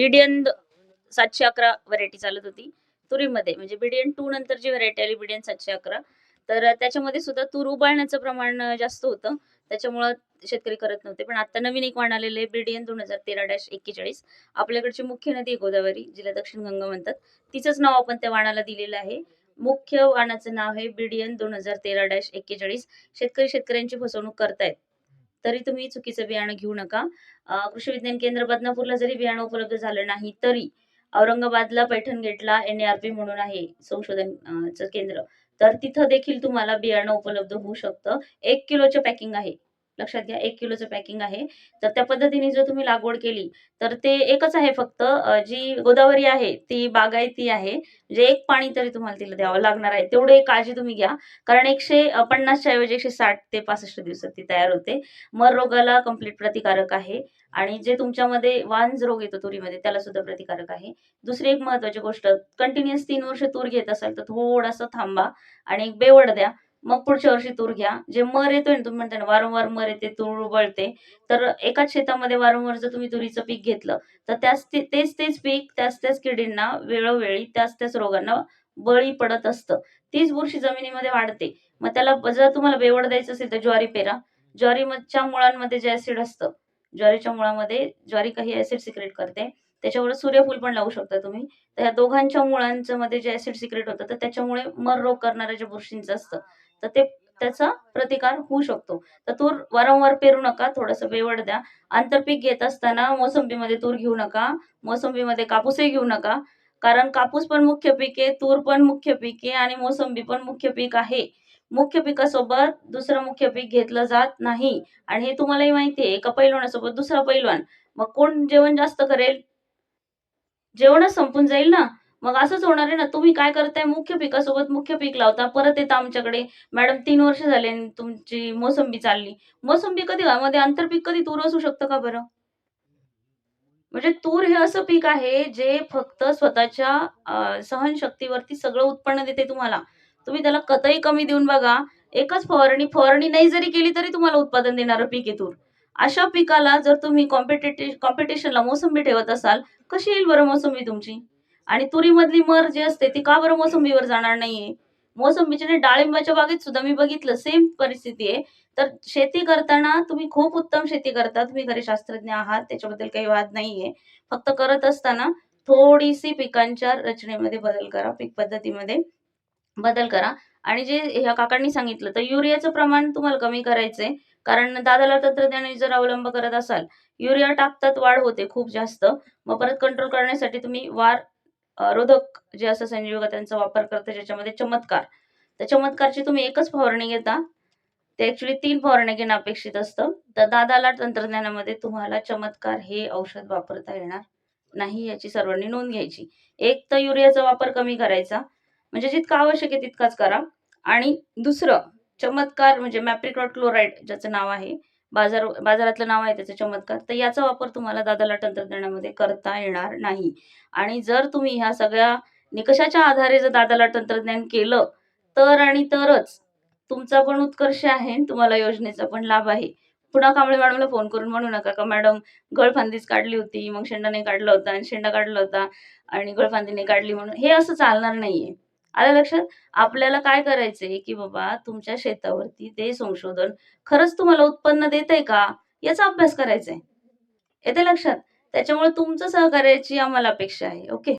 BDN सातशे अकरा variety चालत होती. तुरीमध्ये म्हणजे बिडियन टू नंतर जी व्हरायटी आली बिडियन सातशे अकरा. तर त्याच्यामध्ये सुद्धा तूर उबाळण्याचं प्रमाण जास्त होतं. त्याच्यामुळं शेतकरी करत नव्हते. पण आता नवीन एक वाण आलेले बीडीएन दोन हजार तेरा डॅश एक्केचाळीस. आपल्याकडची मुख्य नदी आहे गोदावरी जिला दक्षिण गंगा म्हणतात. तिचंच नाव आपण त्या वाणाला दिलेलं आहे. मुख्य वाणाचं नाव आहे बीडीएन दोन हजार तेरा डॅश एक्केचाळीस. शेतकरी शेतकऱ्यांची फसवणूक करतायत. तरी तुम्ही चुकीचं बियाणं घेऊ नका. कृषी विज्ञान केंद्र बदनापूरला जरी बियाणं उपलब्ध झालं नाही तरी औरंगाबादला पैठण गेटला एन म्हणून आहे संशोधन केंद्र. तर तिथं देखील तुम्हाला बियाणं उपलब्ध होऊ शकतं. एक किलोचं पॅकिंग आहे. लक्षात घ्या एक किलोचं पॅकिंग आहे. तर त्या पद्धतीने जर तुम्ही लागवड केली तर ते एकच आहे फक्त जी गोदावरी आहे ती बागायती आहे. म्हणजे एक पाणी तरी तुम्हाला तिला द्यावं लागणार आहे. तेवढे काळजी तुम्ही घ्या. कारण एकशे पन्नासच्या ऐवजी एकशे साठ ते पासष्ट दिवसात ती तयार होते. मर रोगाला कंप्लीट प्रतिकारक आहे. आणि जे तुमच्यामध्ये वांज रोग येतो तुरीमध्ये त्याला सुद्धा प्रतिकारक आहे. दुसरी एक महत्वाची गोष्ट कंटिन्युअस तीन वर्ष तूर घेत असाल तर थोडासा थांबा आणि एक बेवड द्या. मग पुढच्या वर्षी तूर घ्या. जे मर येतोय ना तुम्ही म्हणता ना वारंवार मर येते तूर उबळते. तर एकाच शेतामध्ये वारंवार जर तुम्ही तुरीचं पीक घेतलं तर त्याच तेच तेच पीक त्याच त्याच किडींना वेळोवेळी त्याच त्याच रोगांना बळी पडत असतं. तीच बुरशी जमिनीमध्ये वाढते. मग त्याला जर तुम्हाला बेवड द्यायचं असेल तर ज्वारी पेरा. ज्वारीच्या मुळांमध्ये जे ऍसिड असतं ज्वारीच्या मुळामध्ये ज्वारी काही ऍसिड सिक्रेट करते. त्याच्यावर सूर्यफूल पण लावू शकता तुम्ही. तर या दोघांच्या मुळांचं मध्ये जे ऍसिड सिक्रेट होतं तर त्याच्यामुळे मर रोग करणाऱ्या ज्या बुरशींचं असतं तर ते त्याचा प्रतिकार होऊ शकतो. तर तूर वारंवार पेरू नका थोडस बेवड द्या. आंतरपीक घेत असताना मोसंबीमध्ये तूर घेऊ नका मोसंबीमध्ये कापूसही घेऊ नका. कारण कापूस पण मुख्य पीक आहे तूर पण मुख्य पीक आहे आणि मोसंबी पण मुख्य पीक आहे. मुख्य पिकासोबत दुसरं मुख्य पीक घेतलं जात नाही. आणि हे तुम्हालाही माहिती आहे एका पैलवानासोबत दुसरा पैलवान. मग कोण जेवण जास्त करेल? जेवणच संपून जाईल ना? मग असंच होणार आहे ना. तुम्ही काय करताय? मुख्य पिकासोबत मुख्य पीक लावता. परत येतं आमच्याकडे. मॅडम तीन वर्ष झाले तुमची मोसंबी चालली. मोसंबी कधी मध्ये आंतरपीक कधी तूर असू शकतं का बरं? म्हणजे तूर हे असं पीक आहे जे फक्त स्वतःच्या सहनशक्तीवरती सगळं उत्पन्न देते तुम्हाला. तुम्ही त्याला कतही कमी देऊन बघा. एकच फवारणी फवारणी नाही जरी केली तरी तुम्हाला उत्पादन देणारं पीक आहे तूर. अशा पिकाला जर तुम्ही कॉम्पिटेटिव्ह कॉम्पिटिशनला मोसंबी ठेवत असाल कशी येईल बरं मोसंबी तुमची? आणि तुरीमधली मर जी असते ती का बरं मोसंबीवर जाणार नाहीये? मोसंबीच्या आणि डाळिंबाच्या बागेत सुद्धा मी बघितलं सेम परिस्थिती आहे. तर शेती करताना तुम्ही खूप उत्तम शेती करता तुम्ही खरे शास्त्रज्ञ आहात त्याच्याबद्दल काही वाद नाहीये. फक्त करत असताना थोडीशी पिकांच्या रचनेमध्ये बदल करा पीक पद्धतीमध्ये बदल करा. आणि जे ह्या काकांनी सांगितलं तर युरियाचं प्रमाण तुम्हाला कमी करायचंय. कारण दादाला तंत्रज्ञान जर अवलंब करत असाल युरिया टाकतात वाढ होते खूप जास्त. मग परत कंट्रोल करण्यासाठी तुम्ही वार रोधक जे असं संयुग त्यांचा वापर करतं ज्याच्यामध्ये चमत्कार. तर चमत्कारची तुम्ही एकच फवारणी घेता. ते ऍक्च्युली तीन फवारण्या घेणं अपेक्षित असतं. तर दादाला तंत्रज्ञानामध्ये तुम्हाला चमत्कार हे औषध वापरता येणार नाही याची सर्वांनी नोंद घ्यायची. एक तर युरियाचा वापर कमी करायचा. म्हणजे जितका आवश्यक आहे तितकाच करा. आणि दुसरं चमत्कार म्हणजे मॅप्रिकॉट क्लोराईड ज्याचं नाव आहे बाजार बाजारातलं नाव आहे त्याचं चमत्कार तर याचा वापर तुम्हाला दादाला तंत्रज्ञानामध्ये करता येणार नाही. आणि जर तुम्ही ह्या सगळ्या निकषाच्या आधारे जर दादाला तंत्रज्ञान केलं तर आणि तरच तुमचा पण उत्कर्ष आहे तुम्हाला योजनेचा पण लाभ आहे. पुन्हा कांबळे मॅडमला फोन करून म्हणू नका का मॅडम गळफांदीच काढली होती मग शेंडाने काढला होता आणि शेंडा काढला होता आणि गळफांदीने काढली म्हणून. हे असं चालणार नाहीये. आलं लक्षात आपल्याला काय करायचंय की बाबा तुमच्या शेतावरती ते संशोधन खरंच तुम्हाला उत्पन्न देतंय का? याचा अभ्यास करायचा आहे येते लक्षात? त्याच्यामुळे तुमचं सहकार्याची आम्हाला अपेक्षा आहे. ओके?